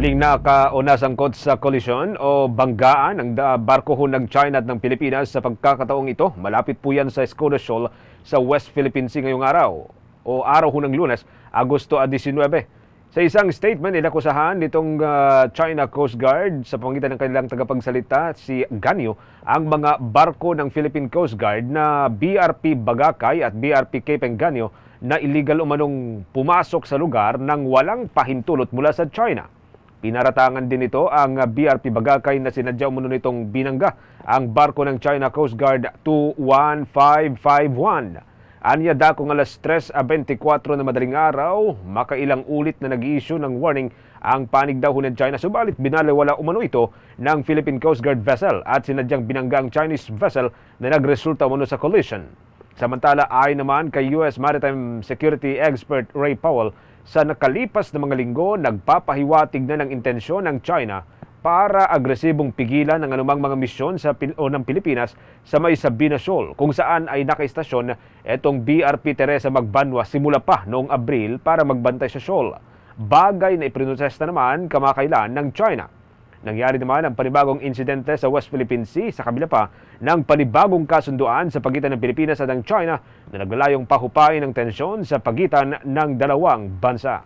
Muling naka o nasangkot sa kolisyon o banggaan ng barko ho ng China at ng Pilipinas sa pagkakataong ito. Malapit po yan sa Escoda Shoal sa West Philippine Sea ngayong araw o araw ho ng lunes, Agosto 19. Sa isang statement, inakusahan nitong ah, China Coast Guard sa pamamagitan ng kanilang tagapagsalita si Ganyo ang mga barko ng Philippine Coast Guard na BRP Bagakay at BRP Cape Enganyo na illegal umanong pumasok sa lugar ng walang pahintulot mula sa China. Pinaratangan din ito ang BRP Bagakay na sinadya umano nitong binangga ang barko ng China Coast Guard 21551. Anya da kung alas 3.24 na madaling araw, makailang ulit na nag-issue ng warning ang panig daw ng China. Subalit binaliwala umano ito ng Philippine Coast Guard vessel at sinadyang binangga ang Chinese vessel na nagresulta umano sa collision. Samantala ay naman kay US Maritime Security Expert Ray Powell sa nakalipas na mga linggo nagpapahiwatig na ng intensyon ng China para agresibong pigilan ng anumang mga misyon sa o ng Pilipinas sa may Sabina Shoal kung saan ay nakaistasyon itong BRP Teresa Magbanwa simula pa noong Abril para magbantay sa shoal. Bagay na iprinotesta naman kamakailan ng China. Nangyari naman ang panibagong insidente sa West Philippine Sea sa kabila pa ng panibagong kasunduan sa pagitan ng Pilipinas at ng China na naglalayong pahupain ng tensyon sa pagitan ng dalawang bansa.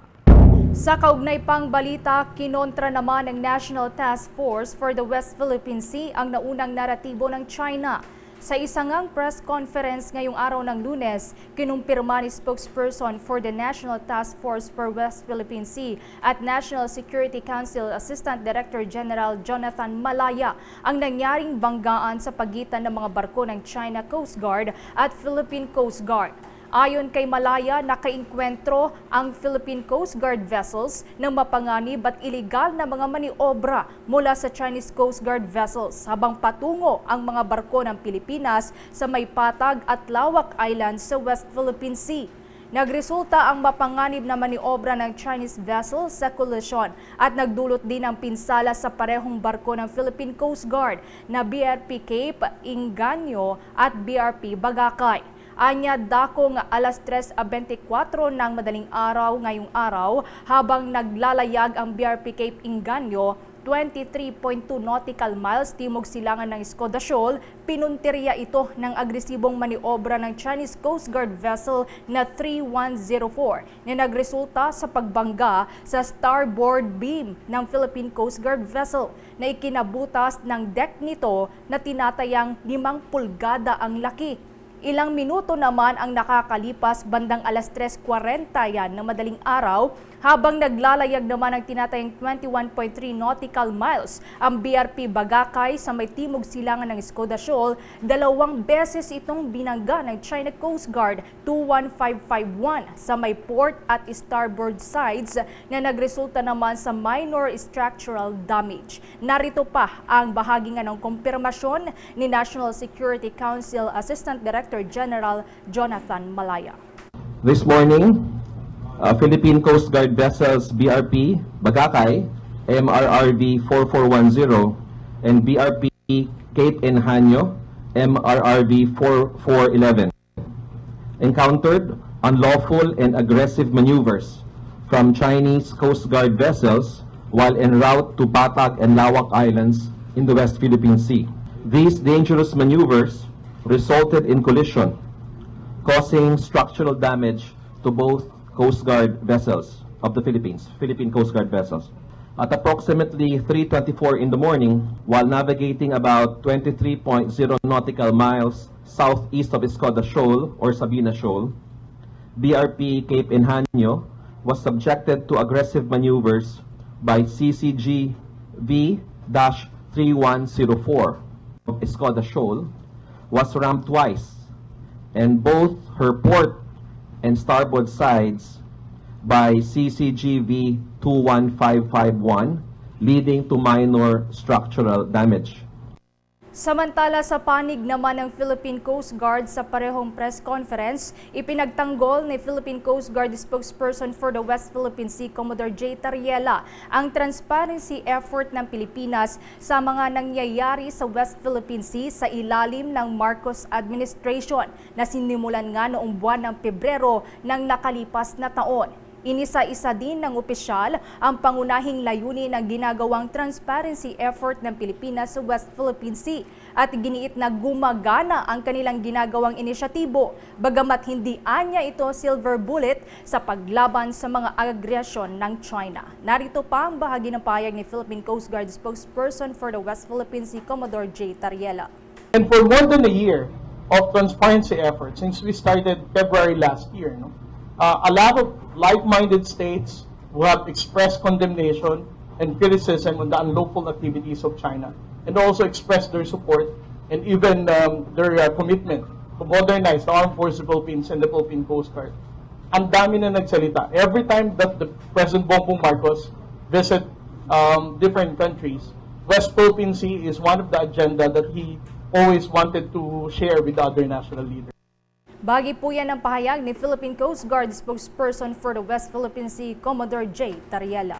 Sa kaugnay pang balita, kinontra naman ng National Task Force for the West Philippine Sea ang naunang naratibo ng China. Sa isangang press conference ngayong araw ng lunes, kinumpirma ni spokesperson for the National Task Force for West Philippine Sea at National Security Council Assistant Director General Jonathan Malaya ang nangyaring banggaan sa pagitan ng mga barko ng China Coast Guard at Philippine Coast Guard. Ayon kay Malaya, nakainkwentro ang Philippine Coast Guard vessels ng mapanganib at iligal na mga maniobra mula sa Chinese Coast Guard vessels habang patungo ang mga barko ng Pilipinas sa may patag at lawak island sa West Philippine Sea. Nagresulta ang mapanganib na maniobra ng Chinese vessel sa collision at nagdulot din ng pinsala sa parehong barko ng Philippine Coast Guard na BRP Cape Inganyo at BRP Bagakay. Anya dakong alas 3.24 ng madaling araw ngayong araw habang naglalayag ang BRP Cape Inganyo 23.2 nautical miles timog silangan ng Escoda Shoal, pinuntirya ito ng agresibong maniobra ng Chinese Coast Guard vessel na 3104 na nagresulta sa pagbangga sa starboard beam ng Philippine Coast Guard vessel na ikinabutas ng deck nito na tinatayang 5 pulgada ang laki. Ilang minuto naman ang nakakalipas bandang alas 3.40 yan ng madaling araw habang naglalayag naman ang tinatayang 21.3 nautical miles ang BRP Bagakay sa may timog silangan ng Escoda Shoal. Dalawang beses itong binangga ng China Coast Guard 21551 sa may port at starboard sides na nagresulta naman sa minor structural damage. Narito pa ang bahagi ng kumpirmasyon ni National Security Council Assistant Director General Jonathan Malaya. This morning, uh, Philippine Coast Guard vessels BRP Bagakay, MRRV 4410, and BRP Cape Enhanyo, MRRV 4411, encountered unlawful and aggressive maneuvers from Chinese Coast Guard vessels while en route to Patag and Lawak Islands in the West Philippine Sea. These dangerous maneuvers resulted in collision causing structural damage to both Coast Guard vessels of the Philippines, Philippine Coast Guard vessels. At approximately 3.24 in the morning, while navigating about 23.0 nautical miles southeast of Escoda Shoal or Sabina Shoal, BRP Cape Enhanyo was subjected to aggressive maneuvers by CCG V-3104 of Escoda Shoal, was rammed twice and both her port and starboard sides by CCGV 21551, leading to minor structural damage. Samantala sa panig naman ng Philippine Coast Guard sa parehong press conference, ipinagtanggol ni Philippine Coast Guard spokesperson for the West Philippine Sea, Commodore J. Tariela, ang transparency effort ng Pilipinas sa mga nangyayari sa West Philippine Sea sa ilalim ng Marcos administration na sinimulan nga noong buwan ng Pebrero ng nakalipas na taon. Inisa-isa din ng opisyal ang pangunahing layunin ng ginagawang transparency effort ng Pilipinas sa West Philippine Sea at giniit na gumagana ang kanilang ginagawang inisyatibo bagamat hindi anya ito silver bullet sa paglaban sa mga agresyon ng China. Narito pa ang bahagi ng payag ni Philippine Coast Guard spokesperson for the West Philippine Sea Commodore J. Tariela. And for more than a year of transparency efforts since we started February last year, no, uh, a lot of like-minded states who have expressed condemnation and criticism on the unlawful activities of China, and also expressed their support and even um, their uh, commitment to modernize the armed forces of the Philippines and the Philippine Coast Guard. Ang dami na nagsalita. Every time that the President Bongbong Marcos visit um, different countries, West Philippine Sea is one of the agenda that he always wanted to share with other national leaders. Bagi po yan ang pahayag ni Philippine Coast Guard spokesperson for the West Philippine Sea Commodore J. Tariela.